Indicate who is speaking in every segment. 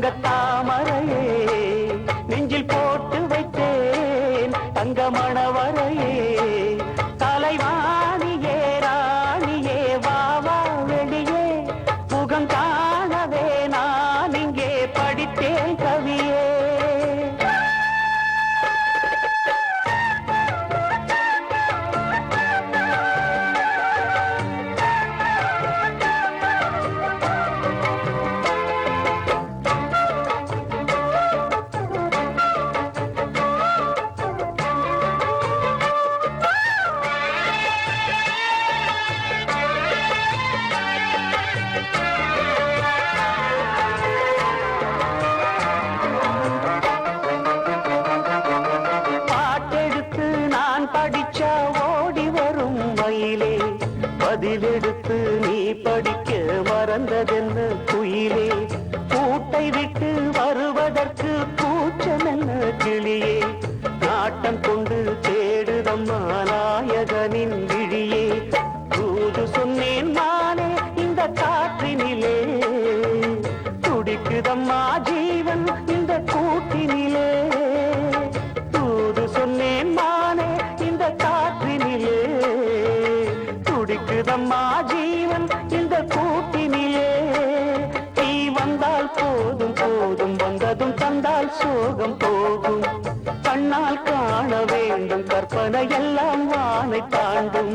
Speaker 1: தங்க தாமரையே நெஞ்சில் போட்டு வைத்தேன் தங்க மணவரையே படிச்சா ஓடி வரும் மயிலே. பதிலெடுத்து நீ படிக்க மறந்ததென்ன குயிலே. கூட்டை விட்டு சோகம் போகும். கண்ணால் காண வேண்டும். கற்பனை எல்லாம் வானை தாண்டும்.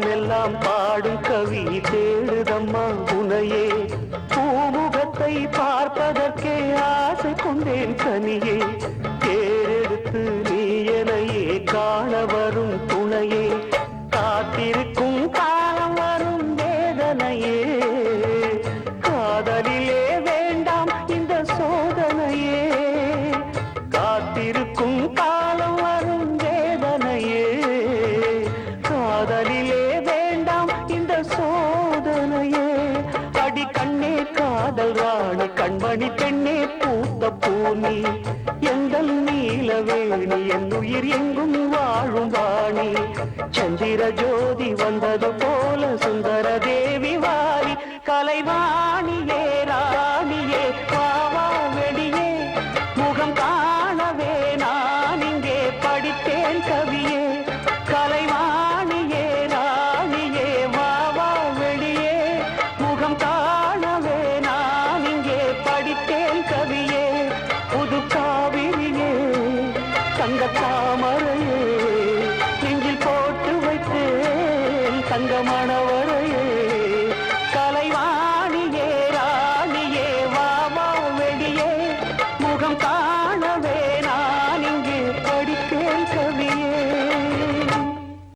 Speaker 1: வானமெல்லாம் பாடும் கவி தேடுதம்மா உனையே பூமுகத்தை பார்ப்பதற்கே ஆசை கொண்டேன் கனியே. தேரெடுத்து நீ எனையே காண வரும் துணையே. காத்திருக்கும் காலம் வரும் வேதனையே. காதல் ராணி கண்மணி பெண்ணே பூத்த பூமி எங்கள் நீலவேணி என் உயிர் எங்கும் வாழும் வாணி. சந்திர ஜோதி வந்தது தாமரையே